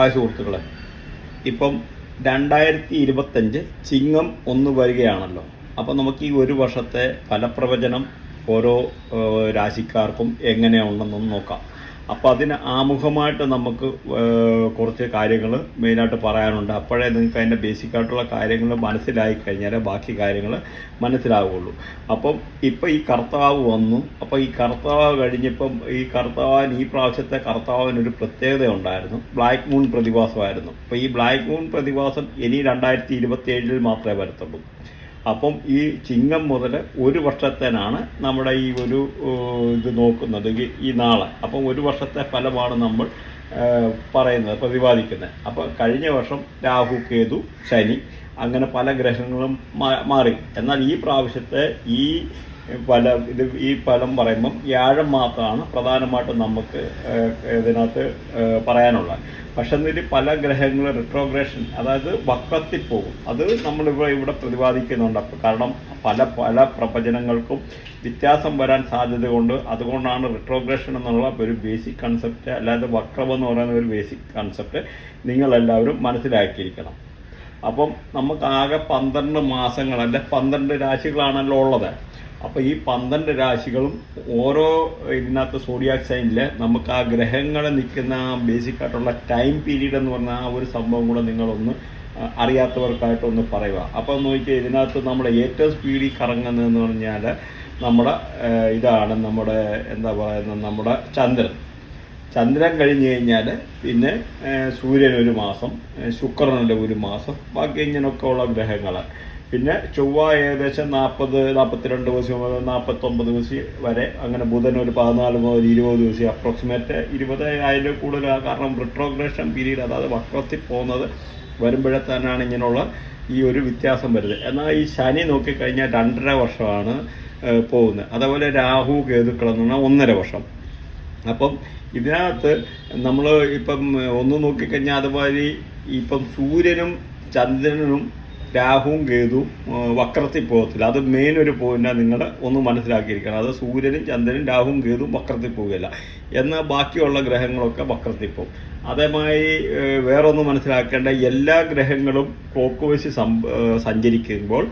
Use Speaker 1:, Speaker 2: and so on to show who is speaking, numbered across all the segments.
Speaker 1: Hi സുഹൃത്തുക്കളെ. ഇപ്പം രണ്ടായിരത്തി ഇരുപത്തഞ്ച് ചിങ്ങം ഒന്ന് വരികയാണല്ലോ. അപ്പം നമുക്ക് ഈ ഒരു വർഷത്തെ ഫലപ്രവചനം ഓരോ രാശിക്കാർക്കും എങ്ങനെയുണ്ടെന്നൊന്ന് നോക്കാം. അപ്പോൾ അതിന് ആമുഖമായിട്ട് നമുക്ക് കുറച്ച് കാര്യങ്ങൾ മെയിനായിട്ട് പറയാനുണ്ട്. അപ്പോഴേ നിങ്ങൾക്ക് അതിന്റെ ബേസിക് ആയിട്ടുള്ള കാര്യങ്ങൾ മനസ്സിലായി കഴിഞ്ഞാൽ ബാക്കി കാര്യങ്ങൾ മനസ്സിലാവുകയുള്ളൂ അപ്പം ഇപ്പം ഈ കർത്താവ് വന്നു. അപ്പോൾ ഈ കർത്താവ് കഴിഞ്ഞപ്പം ഈ കർത്താവിന് ഈ പ്രാവശ്യത്തെ കർത്താവിന് ഒരു പ്രത്യേകത ഉണ്ടായിരുന്നു. ബ്ലാക്ക് മൂൺ പ്രതിഭാസമായിരുന്നു അപ്പോൾ ഈ ബ്ലാക്ക് മൂൺ പ്രതിഭാസം ഇനി രണ്ടായിരത്തി ഇരുപത്തി മാത്രമേ വരത്തുള്ളൂ. അപ്പം ഈ ചിങ്ങം മുതൽ ഒരു വർഷത്തേനാണ് നമ്മുടെ ഈ ഒരു ഇത് നോക്കുന്നത് ഈ- നാളെ. അപ്പം ഒരു വർഷത്തെ ഫലമാണ് നമ്മൾ പറയുന്നത് പ്രതിപാദിക്കുന്നത്. അപ്പം കഴിഞ്ഞ വർഷം രാഹു കേതു ശനി അങ്ങനെ പല ഗ്രഹങ്ങളും മാറി. എന്നാൽ ഈ പ്രാവശ്യത്തെ ഈ ഫല ഇത് ഈ ഫലം പറയുമ്പം വ്യാഴം മാത്രമാണ് പ്രധാനമായിട്ടും നമുക്ക് ഇതിനകത്ത് പറയാനുള്ളത്. പക്ഷെ എന്നിട്ട് പല ഗ്രഹങ്ങളും റിട്രോഗ്രേഷൻ അതായത് വക്രത്തിൽ പോകും. അത് നമ്മളിവിടെ ഇവിടെ പ്രതിപാദിക്കുന്നുണ്ട്. കാരണം പല പല പ്രവചനങ്ങൾക്കും വ്യത്യാസം വരാൻ സാധ്യത കൊണ്ട് അതുകൊണ്ടാണ് റിട്രോഗ്രേഷൻ എന്നുള്ള ഒരു ബേസിക് കൺസെപ്റ്റ് അല്ലാതെ വക്രം എന്ന് പറയുന്ന ഒരു ബേസിക് കൺസെപ്റ്റ് നിങ്ങളെല്ലാവരും മനസ്സിലാക്കിയിരിക്കണം. അപ്പം നമുക്ക് ആകെ പന്ത്രണ്ട് മാസങ്ങൾ അല്ലെ പന്ത്രണ്ട് രാശികളാണല്ലോ ഉള്ളത്. അപ്പോൾ ഈ പന്ത്രണ്ട് രാശികളും ഓരോ ഇതിനകത്ത് സോഡിയാക് സൈനിൽ നമുക്ക് ആ ഗ്രഹങ്ങളെ നിൽക്കുന്ന ബേസിക് ആയിട്ടുള്ള ടൈം പീരീഡ് എന്ന് പറഞ്ഞ ആ ഒരു സംഭവം കൂടെ നിങ്ങളൊന്ന് അറിയാത്തവർക്കായിട്ടൊന്ന് പറയുക. അപ്പോൾ നോക്കിയാൽ ഇതിനകത്ത് നമ്മുടെ ഏറ്റവും സ്പീഡിൽ കറങ്ങുന്നതെന്ന് പറഞ്ഞാൽ നമ്മുടെ ഇതാണ് നമ്മുടെ എന്താ പറയുന്നത് നമ്മുടെ ചന്ദ്രൻ. ചന്ദ്രൻ കഴിഞ്ഞ് കഴിഞ്ഞാൽ പിന്നെ സൂര്യൻ ഒരു മാസം ശുക്രനുടെ ഒരു മാസം ബാക്കി ഇങ്ങനെയൊക്കെ ഉള്ള ഗ്രഹങ്ങൾ പിന്നെ ചൊവ്വ ഏകദേശം നാൽപ്പത് നാൽപ്പത്തിരണ്ട് ദിവസം മുതൽ നാൽപ്പത്തൊമ്പത് ദിവസം വരെ അങ്ങനെ ബുധൻ ഒരു പതിനാല് മുതൽ ഇരുപത് ദിവസം അപ്രോക്സിമേറ്റ് ഇരുപത് അതിൽ കൂടുതൽ കാരണം റിട്രോഗ്രേഷൻ പീരീഡ് അതായത് വക്രത്തിൽ പോകുന്നത് വരുമ്പോഴേ തന്നെയാണ് ഇങ്ങനെയുള്ള ഈ ഒരു വ്യത്യാസം വരുന്നത്. എന്നാൽ ഈ ശനി നോക്കിക്കഴിഞ്ഞാൽ രണ്ടര വർഷമാണ് പോകുന്നത്. അതേപോലെ രാഹു കേതുക്കളെന്ന് പറഞ്ഞാൽ ഒന്നര വർഷം. അപ്പം ഇതിനകത്ത് നമ്മൾ ഇപ്പം ഒന്ന് നോക്കിക്കഴിഞ്ഞാൽ അതുമാതിരി ഇപ്പം സൂര്യനും ചന്ദ്രനും രാഹുവും കേതുവും വക്രത്തിൽ പോകത്തില്ല. അത് മെയിൻ ഒരു നിങ്ങൾ ഒന്ന് മനസ്സിലാക്കിയിരിക്കണം. അത് സൂര്യനും ചന്ദ്രനും രാഹുവും കേതുവും വക്രത്തിൽ പോവുകയില്ല. എന്നാൽ ബാക്കിയുള്ള ഗ്രഹങ്ങളൊക്കെ വക്രത്തിൽ പോകും. അതേമായി വേറൊന്ന് മനസ്സിലാക്കേണ്ട എല്ലാ ഗ്രഹങ്ങളും ക്ലോക്ക് വൈസ് സഞ്ചരിക്കുമ്പോൾ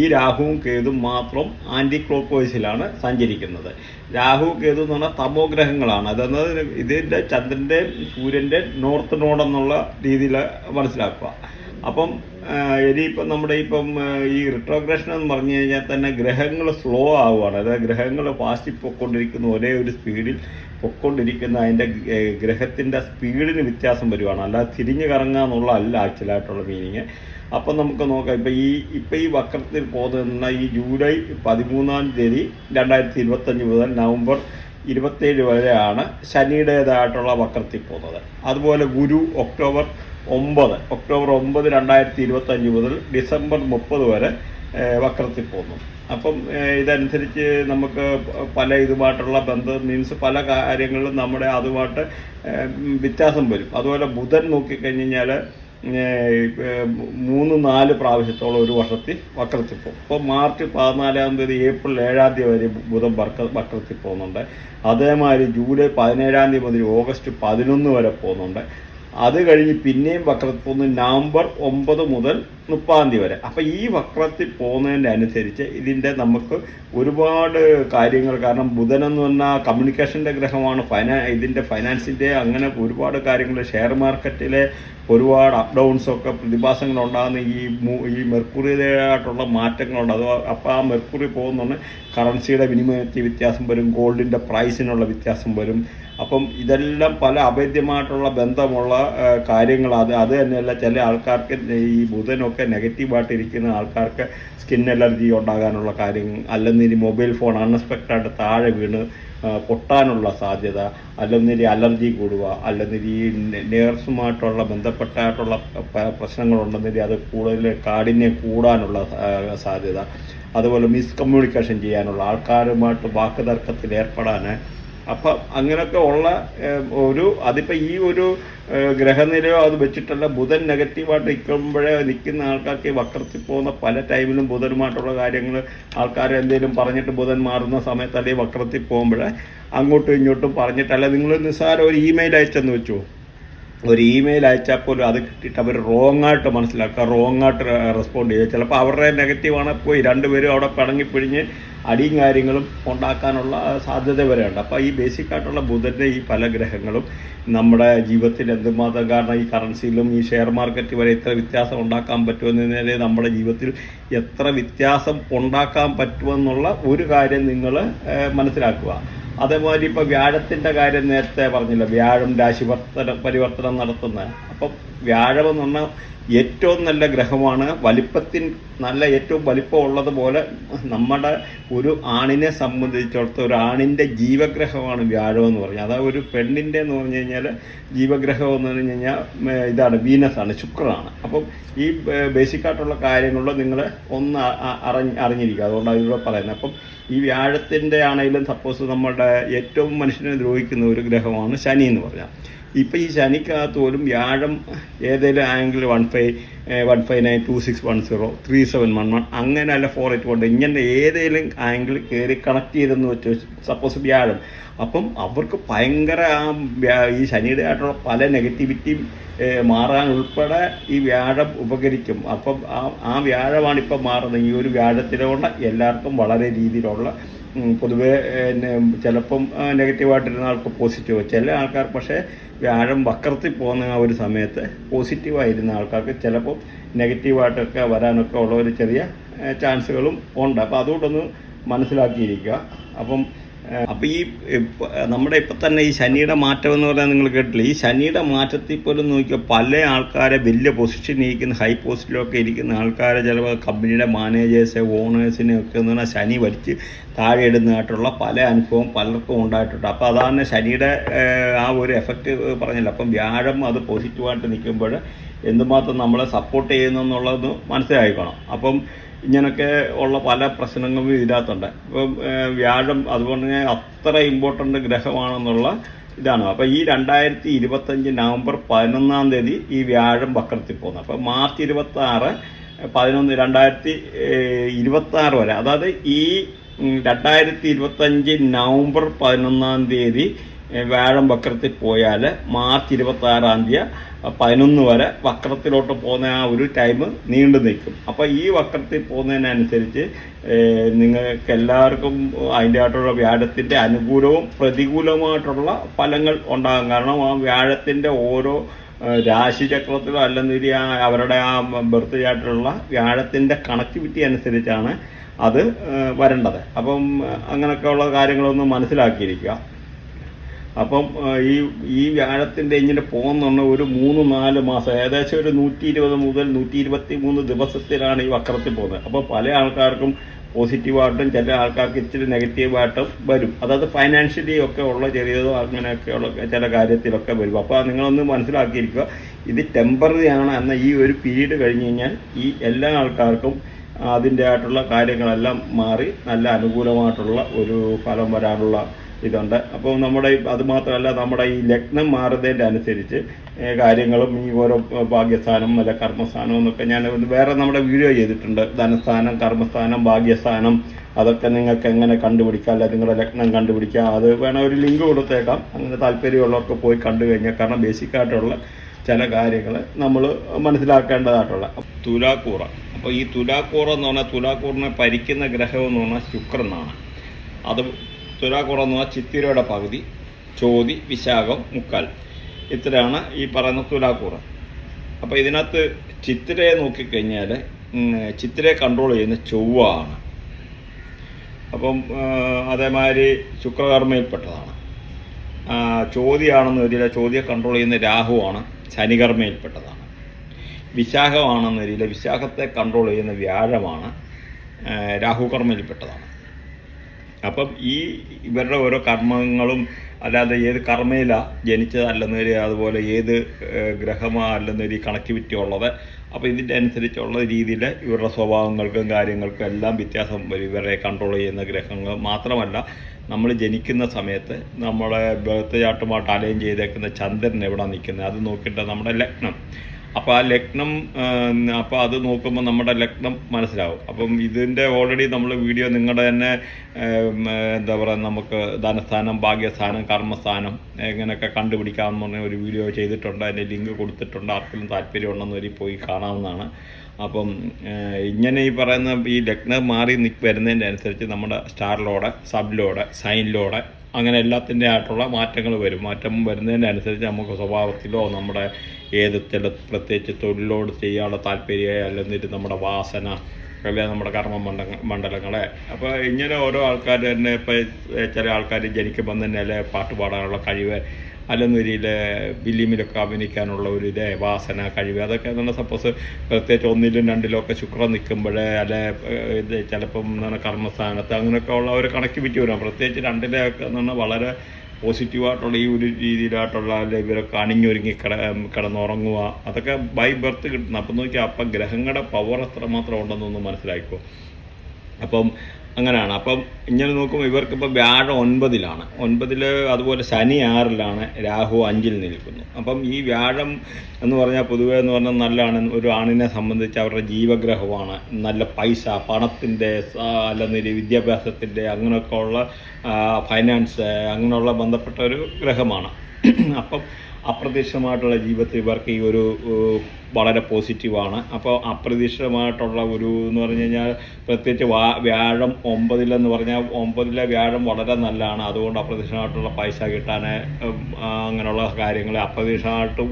Speaker 1: ഈ രാഹുവും കേതും മാത്രം ആന്റി ക്ലോക്ക് വൈസിലാണ് സഞ്ചരിക്കുന്നത്. രാഹു കേതു എന്ന് പറഞ്ഞാൽ തമോ ഗ്രഹങ്ങളാണ്. അതെന്നത് ഇതിന്റെ ചന്ദ്രന്റെ സൂര്യന്റെ നോർത്ത് നോഡെന്നുള്ള രീതിയിൽ മനസ്സിലാക്കുക. അപ്പം ഇനി ഇനിയിപ്പം നമ്മുടെ ഇപ്പം ഈ റിട്രോഗ്രേഷൻ എന്ന് പറഞ്ഞു കഴിഞ്ഞാൽ തന്നെ ഗ്രഹങ്ങൾ സ്ലോ ആവുകയാണ്. അതായത് ഗ്രഹങ്ങൾ ഫാസ്റ്റിൽ പൊയ്ക്കൊണ്ടിരിക്കുന്ന ഒരേ ഒരു സ്പീഡിൽ പൊയ്ക്കൊണ്ടിരിക്കുന്ന അതിന്റെ ഗ്രഹത്തിന്റെ സ്പീഡിന് വ്യത്യാസം വരുവാണ്. അല്ലാതെ തിരിഞ്ഞു കറങ്ങുക എന്നുള്ള അല്ല ആക്ച്വലായിട്ടുള്ള മീനിങ് അപ്പം നമുക്ക് നോക്കാം. ഇപ്പം ഈ ഇപ്പം ഈ വക്രത്തിൽ പോകുന്ന ഈ ജൂലൈ പതിമൂന്നാം തീയതി രണ്ടായിരത്തി ഇരുപത്തഞ്ച് മുതൽ നവംബർ ഇരുപത്തേഴ് വരെയാണ് ശനിയുടേതായിട്ടുള്ള വക്രത്തിൽ പോകുന്നത്. അതുപോലെ ഗുരു ഒക്ടോബർ ഒമ്പത് ഒക്ടോബർ ഒമ്പത് രണ്ടായിരത്തി ഇരുപത്തഞ്ച് മുതൽ ഡിസംബർ മുപ്പത് വരെ വക്രത്തിൽ പോകുന്നു. അപ്പം ഇതനുസരിച്ച് നമുക്ക് പല ഇതുമായിട്ടുള്ള ബന്ധം മീൻസ് പല കാര്യങ്ങളിലും നമ്മുടെ അതുമായിട്ട് വ്യത്യാസം വരും. അതുപോലെ ബുധൻ നോക്കിക്കഴിഞ്ഞ് കഴിഞ്ഞാൽ മൂന്ന് നാല് പ്രാവശ്യത്തോളം ഒരു വർഷത്തിൽ വക്രത്തിൽ പോകും. ഇപ്പോൾ മാർച്ച് പതിനാലാം തീയതി ഏപ്രിൽ ഏഴാം തീയതി വരെ ബുധൻ വക്ര വക്രത്തിൽ പോകുന്നുണ്ട്. അതേമാതിരി ജൂലൈ പതിനേഴാം തീയതി മുതൽ ഓഗസ്റ്റ് പതിനൊന്ന് വരെ പോകുന്നുണ്ട്. അത് കഴിഞ്ഞ് പിന്നെയും വക്രത്തിൽ നിന്ന് നവംബർ ഒമ്പത് മുതൽ മുപ്പതാം തീയതി വരെ. അപ്പം ഈ വക്രത്തിൽ പോകുന്നതിന്റെ അനുസരിച്ച് ഇതിന്റെ നമുക്ക് ഒരുപാട് കാര്യങ്ങൾ കാരണം ബുധൻ എന്ന് പറഞ്ഞാൽ കമ്മ്യൂണിക്കേഷന്റെ ഗ്രഹമാണ് ഫൈനാ ഇതിന്റെ ഫൈനാൻസിന്റെ അങ്ങനെ ഒരുപാട് കാര്യങ്ങൾ ഷെയർ മാർക്കറ്റിലെ ഒരുപാട് അപ് ഡൗൺസൊക്കെ പ്രതിഭാസങ്ങൾ ഉണ്ടാകുന്ന ഈ ഈ മെർക്കുറിയുടേതായിട്ടുള്ള മാറ്റങ്ങളുണ്ട്. അത് അപ്പോൾ ആ മെർക്കുറി പോകുന്നുണ്ട് കറൻസിയുടെ വിനിമയത്തിൽ വ്യത്യാസം വരും ഗോൾഡിന്റെ പ്രൈസിനുള്ള വ്യത്യാസം വരും. അപ്പം ഇതെല്ലാം പല അഭേദ്യമായിട്ടുള്ള ബന്ധമുള്ള കാര്യങ്ങളാണ്. അത് അത് തന്നെയല്ല ചില ആൾക്കാർക്ക് ഈ ബുധനൊക്കെ നെഗറ്റീവായിട്ട് ഇരിക്കുന്ന ആൾക്കാർക്ക് സ്കിൻ അലർജി ഉണ്ടാകാനുള്ള കാര്യം അല്ലെങ്കിൽ മൊബൈൽ ഫോൺ അൺഎക്സ്പെക്റ്റഡ് താഴെ വീണ് പൊട്ടാനുള്ള സാധ്യത അല്ലെന്നിരി അലർജി കൂടുക അല്ലെന്നിരി നേഴ്സുമായിട്ടുള്ള ബന്ധപ്പെട്ടായിട്ടുള്ള പ്രശ്നങ്ങളുണ്ടെന്നിരി അത് കൂടുതൽ കാഠിന്യം കൂടാനുള്ള സാധ്യത. അതുപോലെ മിസ്കമ്മ്യൂണിക്കേഷൻ ചെയ്യാനുള്ള ആൾക്കാരുമായിട്ട് വാക്കുതർക്കത്തിൽ ഏർപ്പെടാൻ അപ്പം അങ്ങനെയൊക്കെ ഉള്ള ഒരു അതിപ്പോൾ ഈ ഒരു ഗ്രഹനിലയോ അത് വെച്ചിട്ടല്ല ബുധൻ നെഗറ്റീവായിട്ട് നിൽക്കുമ്പോഴേ നിൽക്കുന്ന ആൾക്കാർക്ക് വക്രത്തിൽ പോകുന്ന പല ടൈമിലും ബുധനുമായിട്ടുള്ള കാര്യങ്ങൾ ആൾക്കാർ എന്തെങ്കിലും പറഞ്ഞിട്ട് ബുധൻ മാറുന്ന സമയത്ത് അല്ലെങ്കിൽ വക്രത്തിൽ പോകുമ്പോഴേ അങ്ങോട്ടും ഇങ്ങോട്ടും പറഞ്ഞിട്ടല്ല നിങ്ങൾ നിസ്സാരം ഒരു ഇമെയിൽ അയച്ചെന്ന് വെച്ചു? ഒരു ഇമെയിൽ അയച്ചാൽ പോലും അത് കിട്ടിയിട്ട് അവർ റോങ് ആയിട്ട് മനസ്സിലാക്കുക റോങ് ആയിട്ട് റെസ്പോണ്ട് ചെയ്യുക. ചിലപ്പോൾ അവരുടെ നെഗറ്റീവാണ് പോയി രണ്ടുപേരും അവിടെ പിണങ്ങിപ്പിഴിഞ്ഞ് അടിയും കാര്യങ്ങളും ഉണ്ടാക്കാനുള്ള സാധ്യത വരെയുണ്ട്. അപ്പോൾ ഈ ബേസിക് ആയിട്ടുള്ള ബുധന്റെ ഈ പല ഗ്രഹങ്ങളും നമ്മുടെ ജീവിതത്തിൽ എന്തുമാത്രം കാരണം ഈ കറൻസിയിലും ഈ ഷെയർ മാർക്കറ്റ് വരെ എത്ര വ്യത്യാസം ഉണ്ടാക്കാൻ പറ്റുമെന്നതിനെ നമ്മുടെ ജീവിതത്തിൽ എത്ര വ്യത്യാസം ഉണ്ടാക്കാൻ പറ്റുമെന്നുള്ള ഒരു കാര്യം നിങ്ങൾ മനസ്സിലാക്കുക. അതേമാതിരി ഇപ്പോൾ വ്യാഴത്തിന്റെ കാര്യം നേരത്തെ പറഞ്ഞില്ല? വ്യാഴം രാശി പരിവർത്തനം നടത്തുന്ന അപ്പം വ്യാഴം എന്ന് പറഞ്ഞാൽ ഏറ്റവും നല്ല ഗ്രഹമാണ്. വലിപ്പത്തിൻ നല്ല ഏറ്റവും വലിപ്പം ഉള്ളതുപോലെ നമ്മുടെ ഒരു ആണിനെ സംബന്ധിച്ചിടത്തോളം ഒരു ആണിന്റെ ജീവഗ്രഹമാണ് വ്യാഴം എന്ന് പറഞ്ഞാൽ അതായത് ഒരു പെണ്ണിന്റെ എന്ന് പറഞ്ഞു കഴിഞ്ഞാൽ ജീവഗ്രഹം എന്ന് പറഞ്ഞു കഴിഞ്ഞാൽ ഇതാണ് വീനസാണ് ശുക്രനാണ്. അപ്പം ഈ ബേസിക്കായിട്ടുള്ള കാര്യങ്ങളിൽ നിങ്ങൾ ഒന്ന് അറിഞ്ഞ് അറിഞ്ഞിരിക്കുക. അതുകൊണ്ടാണ് ഇതിലൂടെ പറയുന്നത്. അപ്പം ഈ വ്യാഴത്തിന്റെ ആണെങ്കിലും സപ്പോസ് നമ്മുടെ ഏറ്റവും മനുഷ്യനെ ദ്രോഹിക്കുന്ന ഒരു ഗ്രഹമാണ് ശനി എന്ന് പറഞ്ഞാൽ. ഇപ്പം ഈ ശനിക്കകത്ത് പോലും വ്യാഴം ഏതെങ്കിലും angle one five one five nine two six one zero three seven one one അങ്ങനെ അല്ല ഫോർ എയ്റ്റ് കൊണ്ട് ഇങ്ങനെ ഏതെങ്കിലും ആംഗിൾ കയറി കണക്ട് ചെയ്തെന്ന് വെച്ച് സപ്പോസ് വ്യാഴം. അപ്പം അവർക്ക് ഭയങ്കര ഈ ശനിയുടെ ആയിട്ടുള്ള പല നെഗറ്റിവിറ്റി മാറാൻ ഉൾപ്പെടെ ഈ വ്യാഴം ഉപകരിക്കും. അപ്പം ആ ആ വ്യാഴമാണ് ഇപ്പം മാറുന്നത്. ഈ ഒരു വ്യാഴത്തിലുള്ള എല്ലാവർക്കും വളരെ രീതിയിലുള്ള പൊതുവേ ചിലപ്പം നെഗറ്റീവായിട്ടിരുന്ന ആൾക്ക് പോസിറ്റീവ് ചില ആൾക്കാർ പക്ഷേ വ്യാഴം വക്രത്തിൽ പോകുന്ന ആ ഒരു സമയത്ത് പോസിറ്റീവായിരുന്ന ആൾക്കാർക്ക് ചിലപ്പോൾ നെഗറ്റീവായിട്ടൊക്കെ വരാനൊക്കെ ഉള്ള ഒരു ചെറിയ ചാൻസുകളും ഉണ്ട്. അപ്പോൾ അതുകൊണ്ടൊന്ന് മനസ്സിലാക്കിയിരിക്കുക. അപ്പം അപ്പോൾ ഈ നമ്മുടെ ഇപ്പം തന്നെ ഈ ശനിയുടെ മാറ്റം എന്ന് പറഞ്ഞാൽ നിങ്ങൾ കേട്ടില്ല ഈ ശനിയുടെ മാറ്റത്തിൽ പോലും നോക്കിയാൽ പല ആൾക്കാരെ വലിയ പൊസിഷനിൽ ഇരിക്കുന്ന ഹൈ പോസ്റ്റിലൊക്കെ ഇരിക്കുന്ന ആൾക്കാരെ ചിലപ്പോൾ കമ്പനിയുടെ മാനേജേഴ്സ് ഓണേഴ്സിനെ ഒക്കെ എന്ന് പറഞ്ഞാൽ ശനി വലിച്ച് താഴെ ഇടുന്നതായിട്ടുള്ള പല അനുഭവം പലർക്കും ഉണ്ടായിട്ടുണ്ട്. അപ്പോൾ അതാണ് ശനിയുടെ ആ ഒരു എഫക്റ്റ് പറഞ്ഞില്ല. അപ്പം വ്യാഴം അത് പോസിറ്റീവായിട്ട് നിൽക്കുമ്പോൾ എന്തുമാത്രം നമ്മളെ സപ്പോർട്ട് ചെയ്യുന്നു എന്നുള്ളത് മനസ്സിലായിക്കണം. അപ്പം ഇങ്ങനൊക്കെ ഉള്ള പല പ്രശ്നങ്ങളും ഇതിനകത്തുണ്ട്. ഇപ്പം വ്യാഴം അതുപോലെ തന്നെ അത്ര ഇമ്പോർട്ടന്റ് ഗ്രഹമാണെന്നുള്ള ഇതാണ്. അപ്പോൾ ഈ രണ്ടായിരത്തി ഇരുപത്തഞ്ച് നവംബർ പതിനൊന്നാം തീയതി ഈ വ്യാഴം വക്രത്തിൽ പോകുന്നത് അപ്പോൾ മാർച്ച് ഇരുപത്തി ആറ് പതിനൊന്ന് രണ്ടായിരത്തി ഇരുപത്തി ആറ് വരെ. അതായത് ഈ രണ്ടായിരത്തി ഇരുപത്തഞ്ച് നവംബർ പതിനൊന്നാം തീയതി വ്യാഴം വക്രത്തിൽ പോയാൽ മാർച്ച് ഇരുപത്തി ആറാം തീയതി പതിനൊന്ന് വരെ വക്രത്തിലോട്ട് പോകുന്ന ആ ഒരു ടൈം നീണ്ടു നിൽക്കും. അപ്പോൾ ഈ വക്രത്തിൽ പോകുന്നതിനനുസരിച്ച് നിങ്ങൾക്ക് എല്ലാവർക്കും അതിന്റെ ആയിട്ടുള്ള വ്യാഴത്തിന്റെ അനുകൂലവും പ്രതികൂലവുമായിട്ടുള്ള ഫലങ്ങൾ ഉണ്ടാകും. കാരണം ആ വ്യാഴത്തിന്റെ ഓരോ രാശിചക്രത്തിലോ അല്ലെന്നിരി ആ അവരുടെ ആ ബർത്ത് ചാർട്ടിലുള്ള വ്യാഴത്തിന്റെ കണക്ടിവിറ്റി അനുസരിച്ചാണ് അത് വരേണ്ടത്. അപ്പം അങ്ങനെയൊക്കെയുള്ള കാര്യങ്ങളൊന്ന് മനസ്സിലാക്കിയിരിക്കുക. അപ്പം ഈ ഈ വ്യാഴത്തിന്റെ ഇങ്ങനെ പോകുന്ന ഒരു മൂന്ന് നാല് മാസം ഏകദേശം ഒരു നൂറ്റി ഇരുപത് മുതൽ നൂറ്റി ഇരുപത്തി മൂന്ന് ദിവസത്തിലാണ് ഈ വക്രത്തിൽ പോകുന്നത്. അപ്പോൾ പല ആൾക്കാർക്കും പോസിറ്റീവായിട്ടും ചില ആൾക്കാർക്ക് ഇച്ചിരി നെഗറ്റീവായിട്ടും വരും. അതായത് ഫൈനാൻഷ്യലി ഒക്കെ ഉള്ള ചെറിയതോ അങ്ങനെയൊക്കെയുള്ള ചില കാര്യത്തിലൊക്കെ വരും. അപ്പോൾ നിങ്ങളൊന്ന് മനസ്സിലാക്കിയിരിക്കുക ഇത് ടെമ്പററി ആണ് എന്ന ഈ ഒരു പീരീഡ് കഴിഞ്ഞ് കഴിഞ്ഞാൽ ഈ എല്ലാ ആൾക്കാർക്കും അതിന്റെ ആയിട്ടുള്ള കാര്യങ്ങളെല്ലാം മാറി നല്ല അനുകൂലമായിട്ടുള്ള ഒരു ഫലം വരാനുള്ള ഇതുണ്ട്. അപ്പോൾ നമ്മുടെ അത് മാത്രമല്ല നമ്മുടെ ഈ ലഗ്നം മാറുന്നതിന്റെ അനുസരിച്ച് കാര്യങ്ങളും ഈ ഓരോ ഭാഗ്യസ്ഥാനം അല്ല കർമ്മസ്ഥാനം എന്നൊക്കെ ഞാൻ വേറെ നമ്മുടെ വീഡിയോ ചെയ്തിട്ടുണ്ട്. ധനസ്ഥാനം കർമ്മസ്ഥാനം ഭാഗ്യസ്ഥാനം അതൊക്കെ നിങ്ങൾക്ക് എങ്ങനെ കണ്ടുപിടിക്കാം അല്ല നിങ്ങളുടെ ലഗ്നം കണ്ടുപിടിക്കാം അത് വേണം ഒരു ലിങ്ക് കൊടുത്തേക്കാം. അങ്ങനെ താല്പര്യമുള്ളവർക്ക് പോയി കണ്ടു കഴിഞ്ഞാൽ കാരണം ബേസിക്കായിട്ടുള്ള ചില കാര്യങ്ങൾ നമ്മൾ മനസ്സിലാക്കേണ്ടതായിട്ടുള്ള. തുലാക്കൂറ. അപ്പോൾ ഈ തുലാക്കൂറ എന്ന് പറഞ്ഞാൽ തുലാക്കൂറിനെ പരിക്കുന്ന ഗ്രഹം എന്ന് പറഞ്ഞാൽ ശുക്രനാണ്. അത് തുലാക്കൂറ എന്ന് പറഞ്ഞാൽ ചിത്തിരയുടെ പകുതി ചോതി വിശാഖം മുക്കാൽ. ഇത്രയാണ് ഈ പറയുന്ന തുലാക്കൂറ അപ്പോൾ ഇതിനകത്ത് ചിത്തിരയെ നോക്കിക്കഴിഞ്ഞാൽ ചിത്തിരയെ കൺട്രോൾ ചെയ്യുന്ന ചൊവ്വ ആണ് അപ്പം അതേമാതിരി ശുക്രകർമ്മയിൽപ്പെട്ടതാണ്. ആ, ചോതിയാണെന്ന് വരില്ല ചോദ്യ കൺട്രോൾ ചെയ്യുന്ന രാഹുവാണ് ശനികർമ്മയിൽപ്പെട്ടതാണ്. വിശാഖമാണെന്ന് വരില്ല വിശാഖത്തെ കൺട്രോൾ ചെയ്യുന്ന വ്യാഴമാണ് രാഹുകർമ്മയിൽപ്പെട്ടതാണ്. അപ്പം ഈ ഇവരുടെ ഓരോ കർമ്മങ്ങളും അല്ലാതെ ഏത് കർമ്മയില ജനിച്ചതല്ലെന്നൊരു അതുപോലെ ഏത് ഗ്രഹമാ അല്ലെന്നൊരു കണക്ടിവിറ്റി ഉള്ളത്. അപ്പോൾ ഇതിന്റെ അനുസരിച്ചുള്ള രീതിയിൽ ഇവരുടെ സ്വഭാവങ്ങൾക്കും കാര്യങ്ങൾക്കും എല്ലാം വ്യത്യാസം വരും. ഇവരെ കൺട്രോൾ ചെയ്യുന്ന ഗ്രഹങ്ങൾ മാത്രമല്ല നമ്മൾ ജനിക്കുന്ന സമയത്ത് നമ്മളെ ബർത്ത് ചാട്ടുമായിട്ട് അലൈൻ ചെയ്തേക്കുന്ന ചന്ദ്രൻ എവിടെ നിൽക്കുന്നത്? അത് നോക്കിയിട്ട് നമ്മുടെ ലഗ്നം. അപ്പോൾ ആ ലഗ്നം അപ്പോൾ അത് നോക്കുമ്പോൾ നമ്മുടെ ലഗ്നം മനസ്സിലാവും. അപ്പം ഇതിന്റെ ഓൾറെഡി നമ്മൾ വീഡിയോ നിങ്ങളുടെ തന്നെ എന്താ പറയുക നമുക്ക് ധനസ്ഥാനം ഭാഗ്യസ്ഥാനം കർമ്മസ്ഥാനം എങ്ങനെയൊക്കെ കണ്ടുപിടിക്കാമെന്ന് പറഞ്ഞ ഒരു വീഡിയോ ചെയ്തിട്ടുണ്ട്. അതിന്റെ ലിങ്ക് കൊടുത്തിട്ടുണ്ട്. ആർക്കെങ്കിലും താല്പര്യം ഉണ്ടെന്ന് വരി പോയി കാണാവുന്നതാണ്. അപ്പം ഇങ്ങനെ ഈ പറയുന്ന ഈ ലഗ്നം മാറി വരുന്നതിന്റെ അനുസരിച്ച് നമ്മുടെ സ്റ്റാറിലോടെ സബിലൂടെ സൈനിലോടെ അങ്ങനെ എല്ലാത്തിന്റെ ആയിട്ടുള്ള മാറ്റങ്ങൾ വരും. മാറ്റം വരുന്നതിന്റെ അനുസരിച്ച് നമുക്ക് സ്വഭാവത്തിലോ നമ്മുടെ ഏത് ചില പ്രത്യേകിച്ച് തൊഴിലോട് ചെയ്യാനുള്ള താല്പര്യം അല്ലെങ്കിൽ നമ്മുടെ വാസന അല്ലെങ്കിൽ നമ്മുടെ കർമ്മ മണ്ഡ മണ്ഡലങ്ങളെ. അപ്പോൾ ഇങ്ങനെ ഓരോ ആൾക്കാർ തന്നെ ഇപ്പോൾ ചില ആൾക്കാർ ജനിക്കുമ്പം തന്നെ അല്ലെ പാട്ട് പാടാനുള്ള കഴിവ് അല്ലെന്നൊരിയിൽ ഫിലിമിലൊക്കെ അഭിനയിക്കാനുള്ള ഒരു ഇതേ വാസന കഴിവ് അതൊക്കെ എന്താണ് സപ്പോസ് പ്രത്യേകിച്ച് ഒന്നിലും രണ്ടിലും ഒക്കെ ശുക്രൻ നിൽക്കുമ്പോൾ അല്ലെ ഇത് ചിലപ്പം എന്താണ് കർമ്മസ്ഥാനത്ത് അങ്ങനെയൊക്കെ ഉള്ള ഒരു കണക്ടിവിറ്റി വരും. പ്രത്യേകിച്ച് രണ്ടിലെയൊക്കെ എന്ന് പറഞ്ഞാൽ വളരെ പോസിറ്റീവായിട്ടുള്ള ഈ ഒരു രീതിയിലായിട്ടുള്ള അല്ലെ ഇവരൊക്കെ അണിഞ്ഞൊരുങ്ങി കിട കിടന്നുറങ്ങുക അതൊക്കെ ബൈ ബർത്ത് കിട്ടുന്ന അപ്പം നോക്കിയാൽ അപ്പം ഗ്രഹങ്ങളുടെ പവർ എത്രമാത്രം ഉണ്ടെന്നൊന്ന് മനസ്സിലാക്കിക്കോ അപ്പം അങ്ങനെയാണ്. അപ്പം ഇങ്ങനെ നോക്കുമ്പോൾ ഇവർക്കിപ്പോൾ വ്യാഴം ഒൻപതിലാണ്. ഒൻപതിൽ അതുപോലെ ശനി ആറിലാണ് രാഹു അഞ്ചിൽ നിൽക്കുന്നു. അപ്പം ഈ വ്യാഴം എന്ന് പറഞ്ഞാൽ പൊതുവേ എന്ന് പറഞ്ഞാൽ നല്ലതാണ്. ഒരു ആണിനെ സംബന്ധിച്ച് അവരുടെ ജീവഗ്രഹമാണ്. നല്ല പൈസ പണത്തിന്റെ അല്ലെന്നൊരു വിദ്യാഭ്യാസത്തിന്റെ അങ്ങനെയൊക്കെ ഉള്ള ഫൈനാൻസ് അങ്ങനെയുള്ള ബന്ധപ്പെട്ട ഒരു ഗ്രഹമാണ്. അപ്പം അപ്രതീക്ഷിതമായിട്ടുള്ള ജീവിതത്തിൽ ഇവർക്ക് ഈ ഒരു വളരെ പോസിറ്റീവാണ് അപ്പോൾ അപ്രതീക്ഷിതമായിട്ടുള്ള ഒരു എന്ന് പറഞ്ഞു കഴിഞ്ഞാൽ പ്രത്യേകിച്ച് വാ വ്യാഴം ഒമ്പതിലെന്ന് പറഞ്ഞാൽ ഒമ്പതിലെ വ്യാഴം വളരെ നല്ലതാണ്. അതുകൊണ്ട് അപ്രതീക്ഷിതമായിട്ടുള്ള പൈസ കിട്ടാൻ അങ്ങനെയുള്ള കാര്യങ്ങൾ അപ്രതീക്ഷിതമായിട്ട്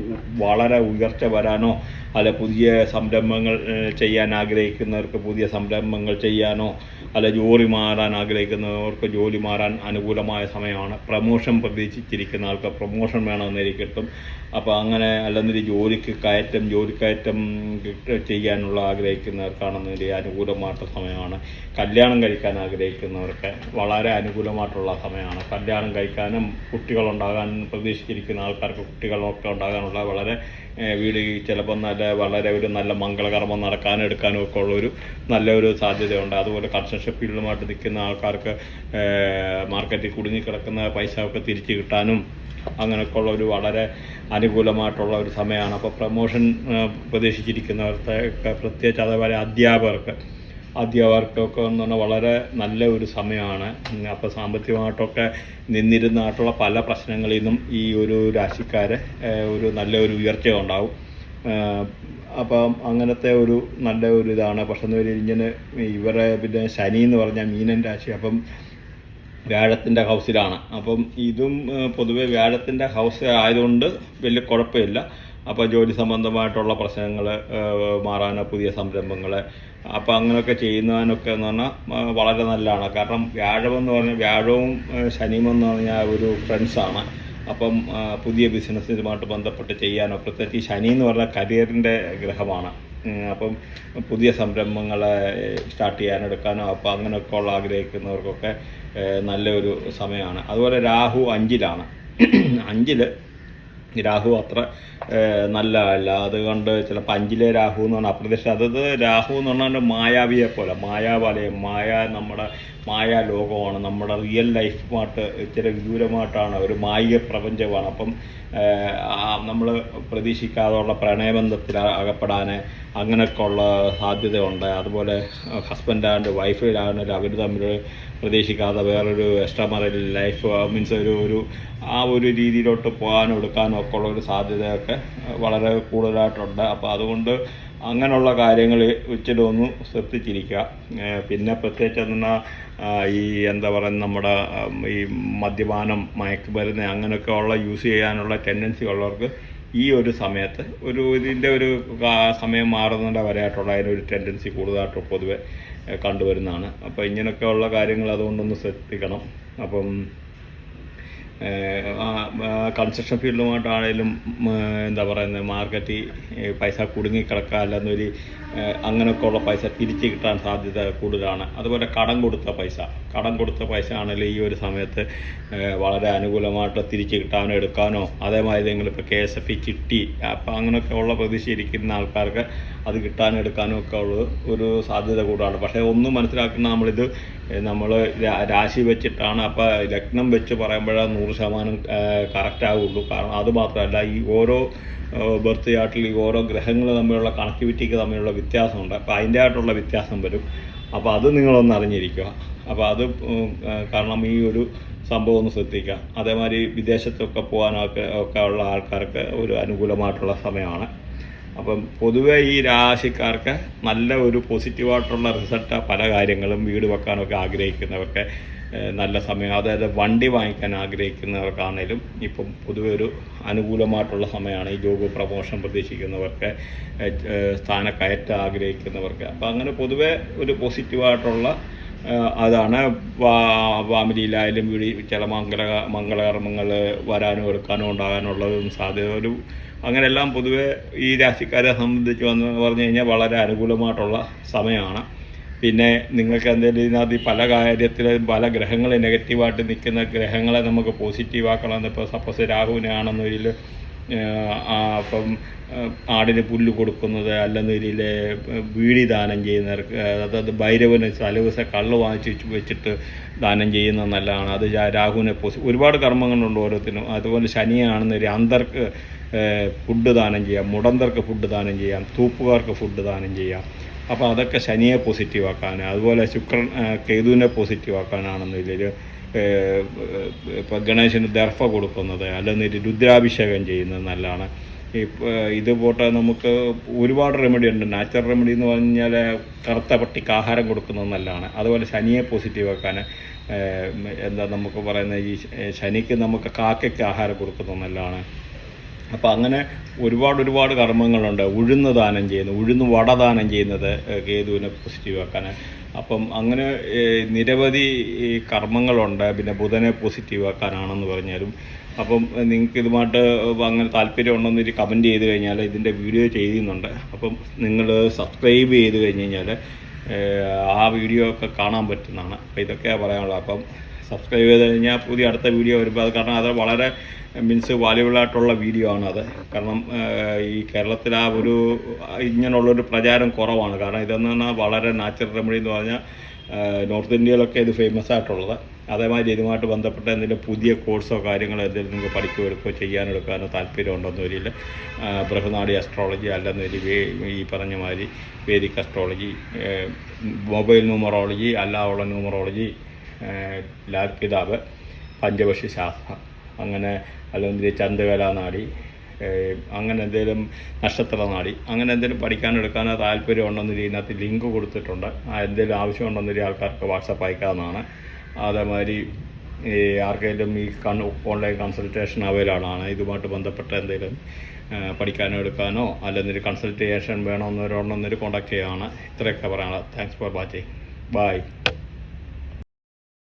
Speaker 1: വളരെ ഉയർച്ച വരാനോ അല്ലെ പുതിയ സംരംഭങ്ങൾ ചെയ്യാൻ ആഗ്രഹിക്കുന്നവർക്ക് പുതിയ സംരംഭങ്ങൾ ചെയ്യാനോ അല്ലെ ജോലി മാറാൻ ആഗ്രഹിക്കുന്നവർക്ക് ജോലി മാറാൻ അനുകൂലമായ സമയമാണ്. പ്രമോഷൻ പ്രതീക്ഷിച്ചിരിക്കുന്ന ആൾക്ക് പ്രൊമോഷൻ വേണമെന്ന് കിട്ടും അപ്പോൾ അങ്ങനെ അല്ലെന്നൊരു ജോലിക്ക് കയറ്റം ജോലിക്കയറ്റം ചെയ്യാനുള്ള ആഗ്രഹിക്കുന്നവർക്കാണെന്നൊരു അനുകൂലമായിട്ടുള്ള സമയമാണ്. കല്യാണം കഴിക്കാൻ ആഗ്രഹിക്കുന്നവർക്ക് വളരെ അനുകൂലമായിട്ടുള്ള സമയമാണ്. കല്യാണം കഴിക്കാനും കുട്ടികളുണ്ടാകാൻ പ്രതീക്ഷിച്ചിരിക്കുന്ന ആൾക്കാർക്ക് കുട്ടികളൊക്കെ ഉണ്ടാകാനുള്ള വളരെ വീട് ചിലപ്പോൾ നല്ല വളരെ ഒരു നല്ല മംഗളകർമ്മം നടക്കാനും എടുക്കാനും ഒക്കെ ഉള്ളൊരു നല്ലൊരു സാധ്യതയുണ്ട്. അതുപോലെ കൺസ്ട്രക്ഷൻ ഫീൽഡുമായിട്ട് നിൽക്കുന്ന ആൾക്കാർക്ക് മാർക്കറ്റിൽ കുടുങ്ങിക്കിടക്കുന്ന പൈസ ഒക്കെ തിരിച്ചു കിട്ടാനും അങ്ങനെയൊക്കെ ഉള്ള ഒരു വളരെ അനുകൂലമായിട്ടുള്ള ഒരു സമയമാണ്. അപ്പോൾ പ്രൊമോഷൻ പ്രതീക്ഷിച്ചിരിക്കുന്നവർക്ക് പ്രത്യേകിച്ച് അതേപോലെ അധ്യാപകർക്ക് അധ്യാപകർക്കൊക്കെ എന്ന് പറഞ്ഞാൽ വളരെ നല്ല ഒരു സമയമാണ്. അപ്പോൾ സാമ്പത്തികമായിട്ടൊക്കെ നിന്നിരുന്നായിട്ടുള്ള പല പ്രശ്നങ്ങളിൽ നിന്നും ഈ ഒരു രാശിക്കാരെ ഒരു നല്ലൊരു ഉയർച്ച ഉണ്ടാവും അപ്പം അങ്ങനത്തെ ഒരു നല്ല ഒരു ഇതാണ്. പക്ഷെ എന്ന് പറഞ്ഞാൽ ഇങ്ങനെ ഇവരെ പിന്നെ ശനി എന്ന് പറഞ്ഞാൽ മീനൻ രാശി അപ്പം വ്യാഴത്തിന്റെ ഹൗസിലാണ്. അപ്പം ഇതും പൊതുവേ വ്യാഴത്തിന്റെ ഹൗസ് ആയതുകൊണ്ട് വലിയ കുഴപ്പമില്ല. അപ്പോൾ ജോലി സംബന്ധമായിട്ടുള്ള പ്രശ്നങ്ങൾ മാറാനോ പുതിയ സംരംഭങ്ങൾ അപ്പോൾ അങ്ങനെയൊക്കെ ചെയ്യുന്നതിനൊക്കെ എന്ന് പറഞ്ഞാൽ വളരെ നല്ലതാണ്. കാരണം വ്യാഴമെന്ന് പറഞ്ഞാൽ വ്യാഴവും ശനിയും എന്ന് പറഞ്ഞാൽ ഒരു ഫ്രണ്ട്സാണ്. അപ്പം പുതിയ ബിസിനസ്സുമായിട്ട് ബന്ധപ്പെട്ട് ചെയ്യാനോ പ്രത്യേകിച്ച് ശനി എന്ന് പറഞ്ഞാൽ കരിയറിന്റെ ഗ്രഹമാണ്. അപ്പം പുതിയ സംരംഭങ്ങൾ സ്റ്റാർട്ട് ചെയ്യാനെടുക്കാനോ അപ്പോൾ അങ്ങനെയൊക്കെ ഉള്ള ആഗ്രഹിക്കുന്നവർക്കൊക്കെ നല്ലൊരു സമയമാണ്. അതുപോലെ രാഹു അഞ്ചിലാണ്. അഞ്ചിൽ രാഹു അത്ര നല്ല അല്ല. അതുകൊണ്ട് ചിലപ്പോൾ അഞ്ചിലെ രാഹു എന്ന് പറഞ്ഞാൽ അപ്രതീക്ഷ അതത് രാഹു എന്ന് പറഞ്ഞാൽ മായാവിയെ പോലെ. മായാവാലയം മായ നമ്മുടെ മായാ ലോകമാണ്. നമ്മുടെ റിയൽ ലൈഫുമായിട്ട് ഇച്ചിരി വിദൂരമായിട്ടാണ് ഒരു മായിക പ്രപഞ്ചമാണ്. അപ്പം നമ്മൾ പ്രതീക്ഷിക്കാതെയുള്ള പ്രണയബന്ധത്തിൽ അകപ്പെടാൻ അങ്ങനെയൊക്കെ ഉള്ള സാധ്യതയുണ്ട്. അതുപോലെ ഹസ്ബൻഡ് ആൻഡ് വൈഫിലാണെങ്കിൽ അവർ തമ്മിൽ പ്രതീക്ഷിക്കാതെ വേറൊരു എക്സ്ട്രാ മറൈൽ ലൈഫ് മീൻസ് ഒരു ഒരു ആ ഒരു രീതിയിലോട്ട് പോകാനും എടുക്കാനും ഒക്കെ ഉള്ള ഒരു സാധ്യതയൊക്കെ വളരെ കൂടുതലായിട്ടുണ്ട്. അപ്പോൾ അതുകൊണ്ട് അങ്ങനെയുള്ള കാര്യങ്ങൾ ഇച്ചിരി ഒന്ന് ശ്രദ്ധിച്ചിരിക്കുക പിന്നെ പ്രത്യേകിച്ച് എന്നാൽ ഈ എന്താ പറയുക നമ്മുടെ ഈ മദ്യപാനം മയക്കുമരുന്ന് അങ്ങനെയൊക്കെ ഉള്ള യൂസ് ചെയ്യാനുള്ള ടെൻഡൻസി ഉള്ളവർക്ക് ഈ ഒരു സമയത്ത് ഒരു ഇതിന്റെ ഒരു സമയം മാറുന്നതിന്റെ വരെയായിട്ടുള്ള അതിനൊരു ടെൻഡൻസി കൂടുതലായിട്ട് പൊതുവെ. കണ്ടുവരുന്നതാണ്. അപ്പോൾ ഇങ്ങനെയൊക്കെയുള്ള കാര്യങ്ങൾ അതുകൊണ്ടൊന്ന് ശ്രദ്ധിക്കണം. അപ്പം കൺസ്ട്രക്ഷൻ ഫീൽഡുമായിട്ടാണേലും എന്താ പറയുന്നത് മാർക്കറ്റിൽ പൈസ കുടുങ്ങിക്കിടക്കുക അല്ലെന്നൊരു അങ്ങനെയൊക്കെ ഉള്ള പൈസ തിരിച്ച് കിട്ടാൻ സാധ്യത കൂടുതലാണ്. അതുപോലെ കടം കൊടുത്ത പൈസ. കടം കൊടുത്ത പൈസ ആണെങ്കിലും ഈ ഒരു സമയത്ത് വളരെ അനുകൂലമായിട്ട് തിരിച്ച് കിട്ടാനോ എടുക്കാനോ അതേമാതിരി നിങ്ങളിപ്പോൾ കെ എസ് എഫ് ചിട്ടി അപ്പോൾ അങ്ങനെയൊക്കെ ഉള്ള പ്രതീക്ഷയിരിക്കുന്ന ആൾക്കാർക്ക് അത് കിട്ടാനും എടുക്കാനും ഒക്കെ ഉള്ളത് ഒരു സാധ്യത കൂടുതലാണ്. പക്ഷേ ഒന്നും മനസ്സിലാക്കുന്ന നമ്മളിത് നമ്മൾ രാശി വെച്ചിട്ടാണ്. അപ്പോൾ ലഗ്നം വെച്ച് പറയുമ്പോഴാണ് നൂറ് ശതമാനം കറക്റ്റ് ആവുള്ളൂ. കാരണം അത് മാത്രമല്ല ഈ ഓരോ ബർത്ത് ചാർട്ടിൽ ഈ ഓരോ ഗ്രഹങ്ങൾ തമ്മിലുള്ള കണക്ടിവിറ്റിക്ക് തമ്മിലുള്ള വ്യത്യാസമുണ്ട്. അപ്പോൾ അതിന്റെ ആയിട്ടുള്ള വ്യത്യാസം വരും. അപ്പോൾ അത് നിങ്ങളൊന്ന് അറിഞ്ഞിരിക്കുക. അപ്പോൾ അത് കാരണം ഈ ഒരു സംഭവം ഒന്ന് ശ്രദ്ധിക്കുക. അതേമാതിരി വിദേശത്തൊക്കെ പോകാനൊക്കെ ഒക്കെ ഉള്ള ആൾക്കാർക്ക് ഒരു അനുകൂലമായിട്ടുള്ള സമയമാണ്. അപ്പം പൊതുവേ ഈ രാശിക്കാർക്ക് നല്ല ഒരു പോസിറ്റീവായിട്ടുള്ള റിസൾട്ട് പല കാര്യങ്ങളും വീട് വെക്കാനൊക്കെ ആഗ്രഹിക്കുന്നവർക്ക് നല്ല സമയം അതായത് വണ്ടി വാങ്ങിക്കാൻ ആഗ്രഹിക്കുന്നവർക്കാണേലും ഇപ്പം പൊതുവെ ഒരു അനുകൂലമായിട്ടുള്ള സമയമാണ് ഈ ജോബ് പ്രമോഷൻ പ്രതീക്ഷിക്കുന്നവർക്ക് സ്ഥാനക്കയറ്റം ആഗ്രഹിക്കുന്നവർക്ക്. അപ്പം അങ്ങനെ പൊതുവേ ഒരു പോസിറ്റീവായിട്ടുള്ള അതാണ് ഫാമിലിയിലായാലും വീടി ചില മംഗള മംഗളകർമ്മങ്ങൾ വരാനും എടുക്കാനും ഉണ്ടാകാനുള്ളതും സാധ്യത ഒരു അങ്ങനെയെല്ലാം പൊതുവെ ഈ രാശിക്കാരെ സംബന്ധിച്ച് വന്ന് പറഞ്ഞു കഴിഞ്ഞാൽ വളരെ അനുകൂലമായിട്ടുള്ള സമയമാണ്. പിന്നെ നിങ്ങൾക്ക് എന്തെങ്കിലും ഇതിനകത്ത് പല കാര്യത്തിലും പല ഗ്രഹങ്ങൾ നെഗറ്റീവായിട്ട് നിൽക്കുന്ന ഗ്രഹങ്ങളെ നമുക്ക് പോസിറ്റീവാക്കണം എന്നിപ്പോൾ സപ്പോസ് രാഹുവിനാണെന്നൊരിൽ അപ്പം ആടിന് പുല്ല് കൊടുക്കുന്നത് അല്ലെന്നൊരിൽ വീടി ദാനം ചെയ്യുന്ന അതായത് ഭൈരവന് തലേദിവസ കള്ള് വാങ്ങിച്ച് വെച്ച് വെച്ചിട്ട് ദാനം ചെയ്യുന്നത് നല്ലതാണ്. അത് രാഹുവിനെ പോസി ഒരുപാട് കർമ്മങ്ങളുണ്ട് ഓരോത്തിനും അതുപോലെ ശനിയാണെന്നൊരു അന്തർക്ക് ഫുഡ് ദാനം ചെയ്യാം. മുടന്തർക്ക് ഫുഡ് ദാനം ചെയ്യാം. തൂപ്പുകാർക്ക് ഫുഡ് ദാനം ചെയ്യാം. അപ്പോൾ അതൊക്കെ ശനിയെ പോസിറ്റീവ് ആക്കാൻ അതുപോലെ ശുക്രൻ കേതുവിനെ പോസിറ്റീവ് ആക്കാനാണെന്നില്ല ഇപ്പോൾ ഗണേശന് ദർഫ കൊടുക്കുന്നത് അല്ലെങ്കിൽ രുദ്രാഭിഷേകം ചെയ്യുന്നത് നല്ലതാണ്. ഇപ്പോൾ ഇത് പോട്ടെ നമുക്ക് ഒരുപാട് റെമഡി ഉണ്ട്. നാച്ചുറൽ റെമഡി എന്ന് പറഞ്ഞാൽ കറുത്ത പട്ടിക്ക് ആഹാരം കൊടുക്കുന്നത് നല്ലതാണ്. അതുപോലെ ശനിയെ പോസിറ്റീവ് ആക്കാൻ എന്താ നമുക്ക് പറയുന്നത് ഈ ശനിക്ക് നമുക്ക് കാക്കയ്ക്ക് ആഹാരം കൊടുക്കുന്നത് നല്ലതാണ്. അപ്പോൾ അങ്ങനെ ഒരുപാട് ഒരുപാട് കർമ്മങ്ങളുണ്ട്. ഉഴുന്ന് ദാനം ചെയ്യുന്നത് ഉഴുന്ന് വട ദാനം ചെയ്യുന്നത് കേതുവിനെ പോസിറ്റീവ് ആക്കാൻ അപ്പം അങ്ങനെ നിരവധി കർമ്മങ്ങളുണ്ട്. പിന്നെ ബുധനെ പോസിറ്റീവ് ആക്കാനാണെന്ന് പറഞ്ഞാലും. അപ്പം നിങ്ങൾക്ക് ഇതുമായിട്ട് അങ്ങനെ താല്പര്യം ഉണ്ടെന്നൊരു കമന്റ് ചെയ്ത് കഴിഞ്ഞാൽ ഇതിന്റെ വീഡിയോ ചെയ്യുന്നുണ്ട്. അപ്പം നിങ്ങൾ സബ്സ്ക്രൈബ് ചെയ്ത് കഴിഞ്ഞ് കഴിഞ്ഞാൽ ആ വീഡിയോ ഒക്കെ കാണാൻ പറ്റുന്നതാണ്. അപ്പോൾ ഇതൊക്കെയാണ് പറയാനുള്ളത്. അപ്പം സബ്സ്ക്രൈബ് ചെയ്ത് കഴിഞ്ഞാൽ പുതിയ അടുത്ത വീഡിയോ വരുമ്പോൾ അത് കാരണം അത് വളരെ മീൻസ് വാല്യുബിൾ ആയിട്ടുള്ള വീഡിയോ ആണ് അത്. കാരണം ഈ കേരളത്തിൽ ആ ഒരു ഇങ്ങനെയുള്ളൊരു പ്രചാരം കുറവാണ്. കാരണം ഇതെന്ന് പറഞ്ഞാൽ വളരെ നാച്ചുറൽ റെമഡി എന്ന് പറഞ്ഞാൽ നോർത്ത് ഇന്ത്യയിലൊക്കെ ഇത് ഫേമസ് ആയിട്ടുള്ളത്. അതേമാതിരി ഇതുമായിട്ട് ബന്ധപ്പെട്ട എന്തെങ്കിലും പുതിയ കോഴ്സോ കാര്യങ്ങളോ എന്തെങ്കിലും നിങ്ങൾക്ക് പഠിക്കുകയോ എടുക്കുകയോ ചെയ്യാനെടുക്കാനോ താല്പര്യമുണ്ടെന്ന് വരില്ല. ബൃഹനാടി അസ്ട്രോളജി അല്ലെന്നൊരു ഈ പറഞ്ഞ മാതിരി വേദിക് അസ്ട്രോളജി മൊബൈൽ ന്യൂമറോളജി അല്ലാതുള്ള ന്യൂമറോളജി ലാൽ കിതാബ് പഞ്ചപക്ഷി ശാസ്ത്രം അങ്ങനെ അല്ലെങ്കിൽ നാടി അങ്ങനെ എന്തെങ്കിലും നക്ഷത്ര നാടി അങ്ങനെ എന്തെങ്കിലും പഠിക്കാനോ എടുക്കാനോ താല്പര്യം ഉണ്ടെന്നൊരു ഇതിനകത്ത് ലിങ്ക് കൊടുത്തിട്ടുണ്ട്. എന്തെങ്കിലും ആവശ്യമുണ്ടെന്നൊരു ആൾക്കാർക്ക് വാട്സപ്പ് അയക്കാവുന്നതാണ്. അതേമാതിരി ഈ ആർക്കെങ്കിലും ഈ കൺ ഓൺലൈൻ കൺസൾട്ടേഷൻ അവൈലബിൾ ആണ് ഇതുമായിട്ട് ബന്ധപ്പെട്ട എന്തെങ്കിലും പഠിക്കാനോ എടുക്കാനോ അല്ലെങ്കിൽ കൺസൾട്ടേഷൻ വേണമെന്നവരുണ്ടെന്നൊരു കോൺടാക്ട് ചെയ്യുകയാണ് ഇത്രയൊക്കെ പറയാനുള്ളത്. Thanks for watching. ബൈ.